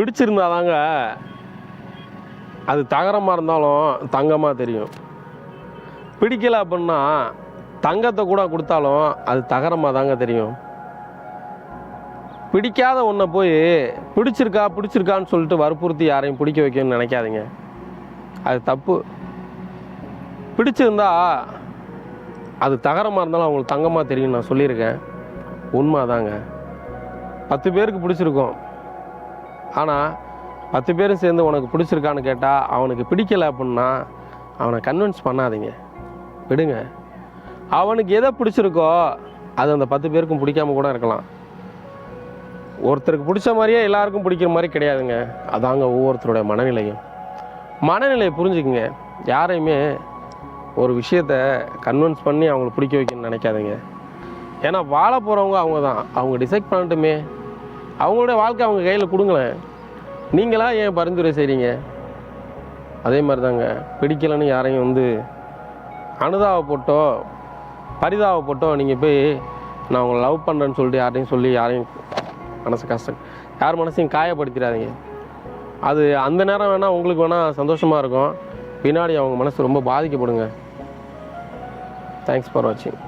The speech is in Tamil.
பிடிச்சிருந்தாதாங்க அது தகரமாக இருந்தாலும் தங்கமாக தெரியும். பிடிக்கல அப்படின்னா தங்கத்தை கூட கொடுத்தாலும் அது தகரமாக தாங்க தெரியும். பிடிக்காத ஒன்றை போய் பிடிச்சிருக்கா பிடிச்சிருக்கான்னு சொல்லிட்டு வற்புறுத்தி யாரையும் பிடிக்க வைக்கணும்னு நினைக்காதீங்க. அது தப்பு. பிடிச்சிருந்தா அது தகரமாக இருந்தாலும் அவங்களுக்கு தங்கமாக தெரியும் நான் சொல்லியிருக்கேன். உண்மை தாங்க பத்து பேருக்கு பிடிச்சிருக்கோம். ஆனால் பத்து பேரும் சேர்ந்து உனக்கு பிடிச்சிருக்கான்னு கேட்டால் அவனுக்கு பிடிக்கல அப்படின்னா அவனை கன்வின்ஸ் பண்ணாதீங்க. விடுங்க. அவனுக்கு எதை பிடிச்சிருக்கோ அது அந்த பத்து பேருக்கும் பிடிக்காம கூட இருக்கலாம். ஒருத்தருக்கு பிடிச்ச மாதிரியே எல்லாருக்கும் பிடிக்கிற மாதிரி கிடையாதுங்க. அதாங்க ஒவ்வொருத்தருடைய மனநிலையும். மனநிலையை புரிஞ்சுக்குங்க. யாரையுமே ஒரு விஷயத்த கன்வின்ஸ் பண்ணி அவங்களை பிடிக்க வைக்கணும்னு நினைக்காதீங்க. ஏன்னா வாழ போகிறவங்க அவங்க தான் அவங்க டிசைட் பண்ணட்டுமே. அவங்களோட வாழ்க்கை அவங்க கையில் கொடுங்களேன் நீங்களா ஏன் பரிந்துரை செய்கிறீங்க அதே மாதிரி தாங்க பிடிக்கலைன்னு யாரையும் வந்து அனுதாபப்பட்டோ பரிதாபப்பட்டோ நீங்கள் போய் நான் உங்களை லவ் பண்ணுறேன்னு சொல்லிட்டு யாரையும் சொல்லி யாரையும் மனசு கஷ்டம் யார் மனசையும் காயப்படுத்திடாதீங்க. அது அந்த நேரம் வேணால் உங்களுக்கு வேணால் சந்தோஷமாக இருக்கும். பின்னாடி அவங்க மனசு ரொம்ப பாதிக்கப்படுங்க. தேங்க்ஸ் ஃபார் வாட்சிங்